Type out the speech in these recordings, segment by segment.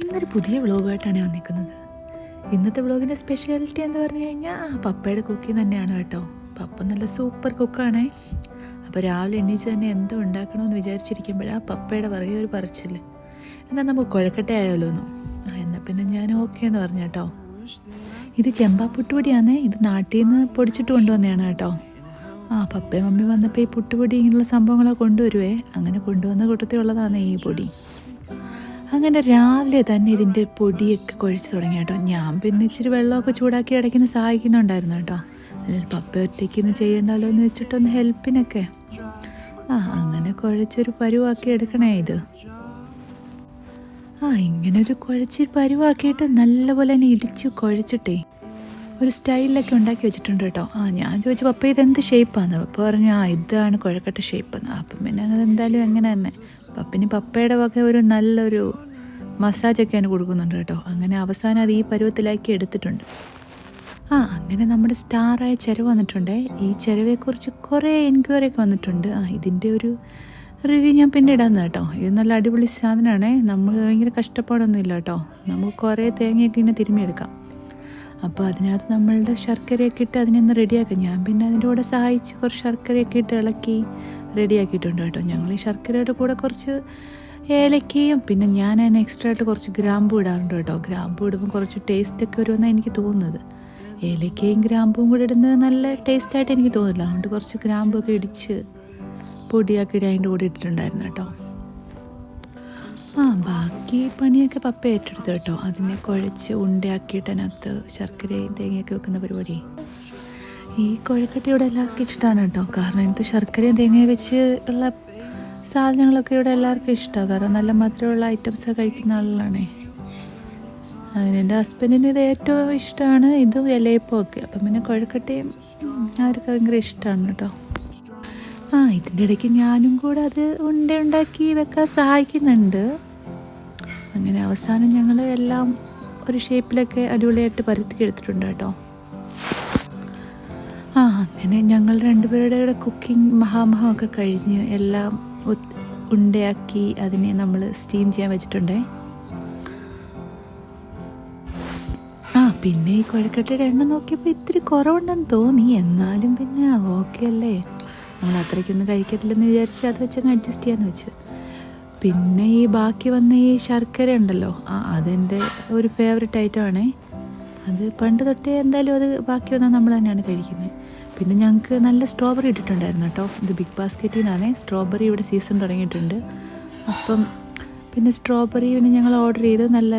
ഇന്നൊരു പുതിയ വ്ളോഗായിട്ടാണ് വന്നിരിക്കുന്നത്. ഇന്നത്തെ വ്ളോഗിന്റെ സ്പെഷ്യാലിറ്റി എന്ന് പറഞ്ഞു കഴിഞ്ഞാൽ ആ പപ്പയുടെ കുക്കിംഗ് തന്നെയാണ് കേട്ടോ. പപ്പ നല്ല സൂപ്പർ കുക്കാണേ. അപ്പോൾ രാവിലെ എണ്ണീച്ച് തന്നെ എന്തോ ഉണ്ടാക്കണമെന്ന് വിചാരിച്ചിരിക്കുമ്പോഴാ പപ്പയുടെ പറയുക ഒരു പറിച്ചില്ല എന്നാൽ നമുക്ക് കുഴക്കട്ട ആയാലോ എന്ന് ആ എന്നാൽ പിന്നെ ഞാൻ ഓക്കെ എന്ന് പറഞ്ഞു കേട്ടോ. ഇത് ചെമ്പാ പുട്ടുപൊടിയാണ് ഇത് നാട്ടിൽ നിന്ന് പൊടിച്ചിട്ട് കൊണ്ടുവന്നതാണ് കേട്ടോ. ആ പപ്പയും മമ്മി വന്നപ്പോൾ ഈ പുട്ടുപൊടി ഇങ്ങനെയുള്ള സംഭവങ്ങളൊക്കെ കൊണ്ടുവരുവേ. അങ്ങനെ കൊണ്ടുവന്ന കൂട്ടത്തിലുള്ളതാണ് ഈ പൊടി. അങ്ങനെ രാവിലെ തന്നെ ഇതിന്റെ പൊടിയൊക്കെ കുഴച്ച് തുടങ്ങി കേട്ടോ. ഞാൻ പിന്നെ ഇച്ചിരി വെള്ളമൊക്കെ ചൂടാക്കി അടയ്ക്കുന്ന സഹായിക്കുന്നുണ്ടായിരുന്നു കേട്ടോ. പപ്പ ഒറ്റയ്ക്ക് ഇന്ന് ചെയ്യണ്ടല്ലോ എന്ന് വെച്ചിട്ടൊന്ന് ഹെൽപ്പിനൊക്കെ. ആ അങ്ങനെ കുഴച്ചൊരു പരുവാക്കി എടുക്കണേ ഇത്. ആ ഇങ്ങനെ ഒരു കുഴച്ച് പരുവാക്കിയിട്ട് നല്ലപോലെ തന്നെ ഇടിച്ചു കുഴച്ചിട്ടേ. ഒരു സ്റ്റൈലിലൊക്കെ ഉണ്ടാക്കി വെച്ചിട്ടുണ്ട് കേട്ടോ. ആ ഞാൻ ചോദിച്ചു പപ്പ ഇതെന്ത് ഷേപ്പാന്ന് പപ്പ പറഞ്ഞു ആ ഇതാണ് കുഴക്കട്ട ഷേപ്പ് അപ്പം പിന്നെ അതെന്തായാലും അങ്ങനെ തന്നെ. പപ്പിന് പപ്പയുടെ വക ഒരു നല്ലൊരു മസാജൊക്കെ അതിന് കൊടുക്കുന്നുണ്ട് കേട്ടോ. അങ്ങനെ അവസാനം അത് ഈ പരുവത്തിലാക്കി എടുത്തിട്ടുണ്ട്. ആ അങ്ങനെ നമ്മുടെ സ്റ്റാറായ ചിരവ് വന്നിട്ടുണ്ട്. ഈ ചിരവയെക്കുറിച്ച് കുറേ എൻക്വയറി ഒക്കെ വന്നിട്ടുണ്ട്. ആ ഇതിന്റെ ഒരു റിവ്യൂ ഞാൻ പിന്നെ ഇടാന്ന് കേട്ടോ. ഇത് നല്ല അടിപൊളി സാധനമാണേ. നമ്മൾ ഭയങ്കര കഷ്ടപ്പാടൊന്നുമില്ല കേട്ടോ. നമുക്ക് കുറേ തേങ്ങയൊക്കെ ഇങ്ങനെ തിരുമ്മിയെടുക്കാം അപ്പോൾ അതിനകത്ത് നമ്മളുടെ ശർക്കരയൊക്കെ ഇട്ട് അതിനൊന്ന് റെഡിയാക്കാം ഞാൻ പിന്നെ അതിന്റെ കൂടെ സഹായിച്ച് കുറച്ച് ശർക്കരയൊക്കെ ഇട്ട് ഇളക്കി റെഡിയാക്കിയിട്ടുണ്ട് കേട്ടോ. ഞങ്ങൾ ഈ ശർക്കരയുടെ കൂടെ കുറച്ച് ഏലക്കയും പിന്നെ ഞാൻ അതിന് എക്സ്ട്രാ ആയിട്ട് കുറച്ച് ഗ്രാമ്പൂ ഇടാറുണ്ട് കേട്ടോ. ഗ്രാമ്പൂ ഇടുമ്പോൾ കുറച്ച് ടേസ്റ്റ് ടേസ്റ്റൊക്കെ വരുമെന്നാണ് എനിക്ക് തോന്നുന്നത്. ഏലക്കയും ഗ്രാമ്പും കൂടെ ഇടുന്നത് നല്ല ടേസ്റ്റായിട്ട് എനിക്ക് തോന്നില്ല അതുകൊണ്ട് കുറച്ച് ഗ്രാമ്പൊക്കെ ഇടിച്ച് പൊടിയാക്കി അതിന്റെ കൂടെ ഇട്ടിട്ടുണ്ടായിരുന്നു കേട്ടോ. ആ ബാക്കി പണിയൊക്കെ പപ്പ ഏറ്റെടുത്തു കേട്ടോ. അതിനെ കുഴച്ച് ഉണ്ടയാക്കിയിട്ട് അതിനകത്ത് ശർക്കരയും തേങ്ങയൊക്കെ വെക്കുന്ന പരിപാടി. ഈ കുഴക്കട്ട ഇവിടെ എല്ലാവർക്കും ഇഷ്ടമാണ് കേട്ടോ. കാരണം ഇത് ശർക്കരയും തേങ്ങയും വെച്ച് ഉള്ള സാധനങ്ങളൊക്കെ ഇവിടെ എല്ലാവർക്കും ഇഷ്ടമാണ് കാരണം നല്ല മധുരമുള്ള ഐറ്റംസ് കഴിക്കുന്ന ആളുകളാണേ. അങ്ങനെ എന്റെ ഹസ്ബൻഡിനും ഇത് ഏറ്റവും ഇഷ്ടമാണ് ഇതും ഇലയപ്പമൊക്കെ അപ്പം പിന്നെ കുഴക്കട്ടയും അവർക്ക് ഭയങ്കര ഇഷ്ടമാണ് കേട്ടോ. ആ ഇതിന്റെ ഇടയ്ക്ക് ഞാനും കൂടെ അത് ഉണ്ട ഉണ്ടാക്കി വെക്കാൻ സഹായിക്കുന്നുണ്ട്. അങ്ങനെ അവസാനം ഞങ്ങൾ എല്ലാം ഒരു ഷേപ്പിലൊക്കെ അടിപൊളിയായിട്ട് പരത്തി എടുത്തിട്ടുണ്ട് കേട്ടോ. ആ അങ്ങനെ ഞങ്ങൾ രണ്ടുപേരുടെ കുക്കിംഗ് മഹാമഹമൊക്കെ കഴിഞ്ഞ് എല്ലാം ഉണ്ടയാക്കി അതിനെ നമ്മൾ സ്റ്റീം ചെയ്യാൻ വെച്ചിട്ടുണ്ടേ. ആ പിന്നെ ഈ കുഴക്കട്ടയുടെ എണ്ണ നോക്കിയപ്പോൾ ഇത്തിരി കുറവുണ്ടെന്ന് തോന്നി. എന്നാലും പിന്നെ ഓക്കെ അല്ലേ? നമ്മൾ അത്രയ്ക്കൊന്നും കഴിക്കത്തില്ലെന്ന് വിചാരിച്ച് അത് വെച്ചങ്ങ് അഡ്ജസ്റ്റ് ചെയ്യാന്ന് വെച്ചു. പിന്നെ ഈ ബാക്കി വന്ന ഈ ശർക്കര ഉണ്ടല്ലോ ആ അതെന്റെ ഒരു ഫേവററ്റ് ഐറ്റമാണേ അത് പണ്ട് തൊട്ടേ എന്തായാലും അത് ബാക്കി വന്നാൽ നമ്മൾ തന്നെയാണ് കഴിക്കുന്നത് പിന്നെ ഞങ്ങൾക്ക് നല്ല സ്ട്രോബെറി ഇട്ടിട്ടുണ്ടായിരുന്നു കേട്ടോ. ഇത് ബിഗ് ബാസ്ക്കറ്റിൽ നിന്നാണേ സ്ട്രോബെറി ഇവിടെ സീസൺ തുടങ്ങിയിട്ടുണ്ട്. അപ്പം പിന്നെ സ്ട്രോബെറി പിന്നെ ഞങ്ങൾ ഓർഡർ ചെയ്ത് നല്ല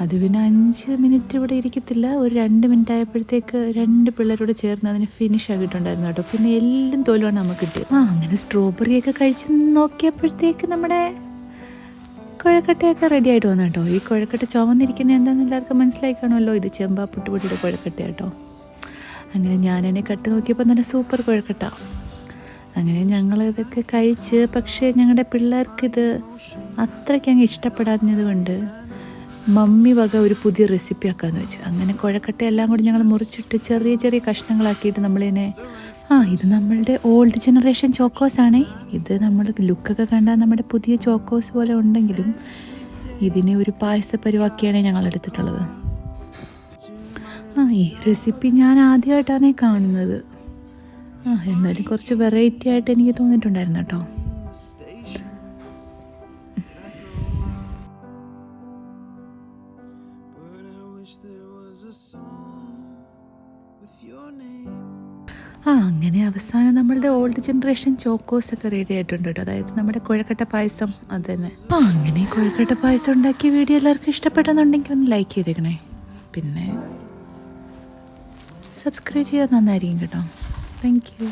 അത് പിന്നെ അഞ്ച് മിനിറ്റ് ഇവിടെ ഇരിക്കത്തില്ല. ഒരു രണ്ട് മിനിറ്റ് ആയപ്പോഴത്തേക്ക് രണ്ട് പിള്ളേരോട് ചേർന്ന് അതിന് ഫിനിഷ് ആക്കിയിട്ടുണ്ടായിരുന്നു കേട്ടോ. പിന്നെ എല്ലാം തോലുമാണ് നമുക്ക് കിട്ടിയത്. ആ അങ്ങനെ സ്ട്രോബെറി ഒക്കെ കഴിച്ച് നോക്കിയപ്പോഴത്തേക്ക് നമ്മുടെ കുഴക്കട്ടയൊക്കെ റെഡി ആയിട്ട് വന്നു കേട്ടോ. ഈ കുഴക്കട്ട ചുമന്നിരിക്കുന്ന എന്താണെന്ന് എല്ലാവർക്കും മനസ്സിലായി കാണുമല്ലോ? ഇത് ചെമ്പാ പുട്ടുപൊടിയുടെ കുഴക്കട്ട കേട്ടോ. അങ്ങനെ എന്നെ കട്ട് നോക്കിയപ്പോൾ നല്ല സൂപ്പർ കുഴക്കട്ട. അങ്ങനെ ഞങ്ങൾ ഇതൊക്കെ കഴിച്ച് പക്ഷേ ഞങ്ങളുടെ പിള്ളേർക്കിത് അത്രയ്ക്ക് അങ്ങ് ഇഷ്ടപ്പെടാഞ്ഞത് കൊണ്ട് മമ്മി വക ഒരു പുതിയ റെസിപ്പി ആക്കാന്ന് വെച്ചു. അങ്ങനെ കുഴക്കട്ട എല്ലാം കൂടി ഞങ്ങൾ മുറിച്ചിട്ട് ചെറിയ ചെറിയ കഷ്ണങ്ങളാക്കിയിട്ട് നമ്മളിതിനെ ആ ഇത് നമ്മളുടെ ഓൾഡ് ജനറേഷൻ ചോക്കോസ് ആണേ. ഇത് നമ്മൾ ലുക്കൊക്കെ കണ്ടാൽ നമ്മുടെ പുതിയ ചോക്കോസ് പോലെ ഉണ്ടെങ്കിലും ഇതിനെ ഒരു പായസ പരിവാക്കിയാണ് ഞങ്ങൾ എടുത്തിട്ടുള്ളത്. ആ ഈ റെസിപ്പി ഞാൻ ആദ്യമായിട്ടാണ് കാണുന്നത്. ആ എന്നാലും കുറച്ച് വെറൈറ്റി ആയിട്ട് എനിക്ക് തോന്നിയിട്ടുണ്ടായിരുന്നു കേട്ടോ. ആ അങ്ങനെ അവസാനം നമ്മളുടെ ഓൾഡ് ജനറേഷൻ ചോക്കോസ് ഒക്കെ റെഡി ആയിട്ടുണ്ട് കേട്ടോ. അതായത് നമ്മുടെ കുഴക്കട്ട പായസം അത് തന്നെ ആ അങ്ങനെ കുഴക്കട്ട പായസം ഉണ്ടാക്കിയ വീഡിയോ എല്ലാവർക്കും ഇഷ്ടപ്പെട്ടെന്നുണ്ടെങ്കിൽ ഒന്ന് ലൈക്ക് ചെയ്തേക്കണേ. പിന്നെ സബ്സ്ക്രൈബ് ചെയ്താൽ നന്നായിരിക്കും കേട്ടോ. Thank you